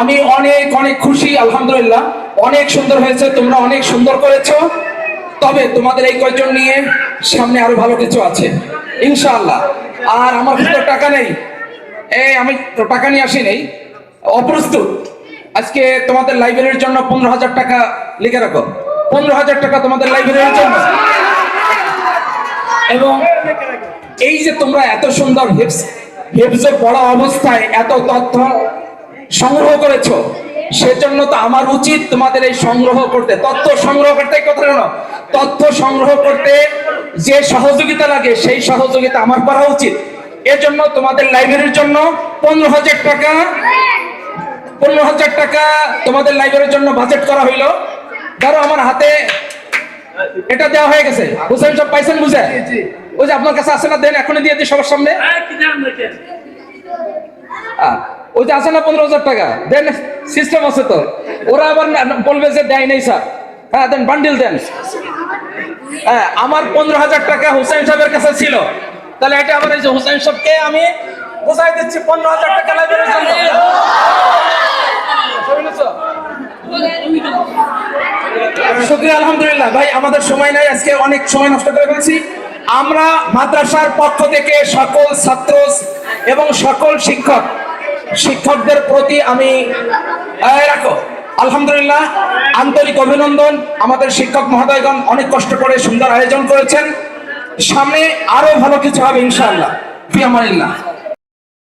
আমি অনেক অনেক খুশি, আলহামদুলিল্লাহ। অনেক সুন্দর হয়েছে, তোমরা অনেক সুন্দর করেছ। তবে তোমাদের এই কয়জন নিয়ে সামনে আরও ভালো কিছু আছে? ইনশাআল্লাহ। আর আমার কাছে তো টাকা নেই। এই, আমি তো টাকা নিয়ে আসি নেই অপ্রস্তুত। আজকে তোমাদের লাইব্রেরির জন্য পনেরো হাজার টাকা লিখে রাখো। পনেরো হাজার টাকা তোমাদের লাইব্রেরির জন্য এবং এই যে তোমরা এত সুন্দর হিপস হিপসে পড়া অবস্থায় এত তথ্য সংগ্রহ করেছ। সেজন্য তো আমার উচিত তোমাদের এই সংগ্রহ করতে। তথ্য সংগ্রহ করতে কথা না তথ্য সংগ্রহ করতে যে সহযোগিতা লাগে সেই সহযোগিতা আমার করা উচিত। এজন্য তোমাদের লাইব্রেরির জন্য পনেরো হাজার টাকা পনেরো হাজার টাকা তোমাদের লাইব্রেরির জন্য বাজেট করা হইল। ধরো আমার হাতে এটা দেওয়া হয়ে গেছে। হুসেন সব পাইছেন বুঝে? ওই যে আপনার কাছে আছে না দেন এখনই দিয়ে দিই সবার সামনে। আহ, ওই যে আছে না পনেরো হাজার টাকা? দেন সিস্টেম আছে তো। ওরা আবার বলবে যে দেয় নেই, স্যার। হ্যাঁ দেন বান্ডিল দেন। হ্যাঁ আমার পনেরো হাজার টাকা হুসাইন সাহেবের কাছে ছিল। তাহলে এটা আবার এই যে হুসাইন সাহেবকে আমি বোঝাই দিচ্ছি, পনেরো হাজার টাকা লাইব্রেরির শুক্রিয়া, আলহামদুলিল্লাহ। ভাই, আমাদের সময় নাই, আজকে অনেক সময় নষ্ট করে ফেলছি। আমরা মাদ্রাসার পক্ষ থেকে সকল ছাত্র এবং সকল শিক্ষক শিক্ষকদের প্রতি আমি রাখো। আলহামদুলিল্লাহ, আন্তরিক অভিনন্দন। আমাদের শিক্ষক মহোদয়গণ অনেক কষ্ট করে সুন্দর আয়োজন করেছেন। সামনে আরও ভালো কিছু হবে, ইনশাআল্লাহ। ফি আমানিল্লাহ।